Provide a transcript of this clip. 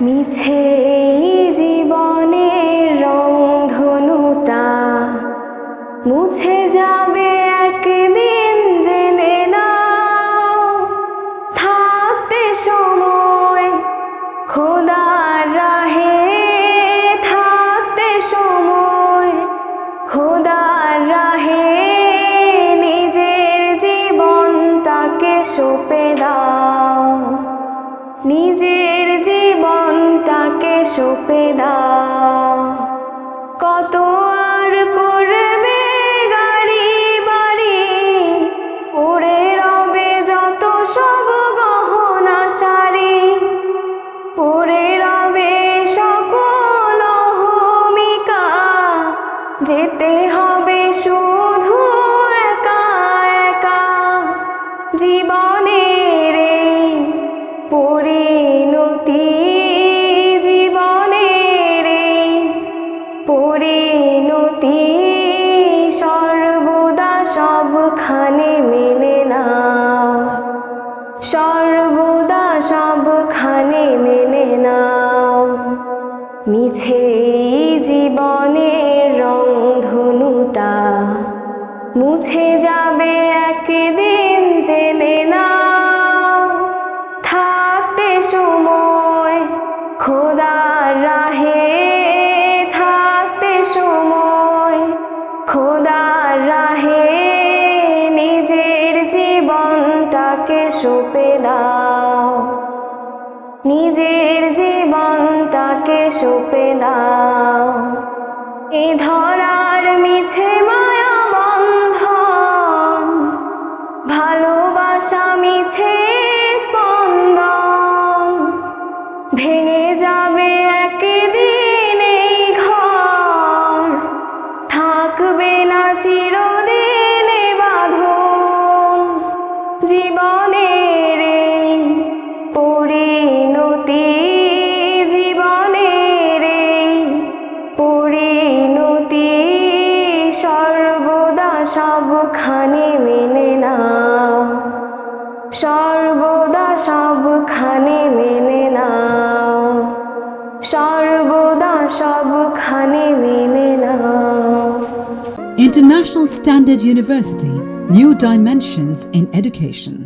মিছে জীবনের রংধনুটা মুছে যাবে একদিন জেনে নাও। থাকতে সময় খোদার রাহে। থাকতে সময় খোদার রাহে। নিজের জীবনটাকে সঁপে দাও। নিজের জীবনটাকে সঁপে দাও কত আর করবে গাড়ি, বাড়ি পড়ে রবে যত সব গহনা শাড়ি পড়ে রবে সকল অহমিকা, যেতে হবে শুধু একা একা। জীবনের পরিণতি সর্বদা সবখানে মেনে নাও। মিছে জীবনের রং ধনুটা মুছে যাবে একদিন, জেনে নাও। থাকতে সময় খোদার রাহে জীবনটাকে সঁপে দাও। নিজের জীবনটাকে সঁপে দাও। এ ধরার মিছে মায়া বন্ধন, ভালোবাসা মিছে স্পন্দন, ভেঙে যাবে সবখানে মেনে নাও সর্বদা সবখানে মেনে নাও সর্বদা সবখানে মেনে নাও International Standard University, New Dimensions in Education.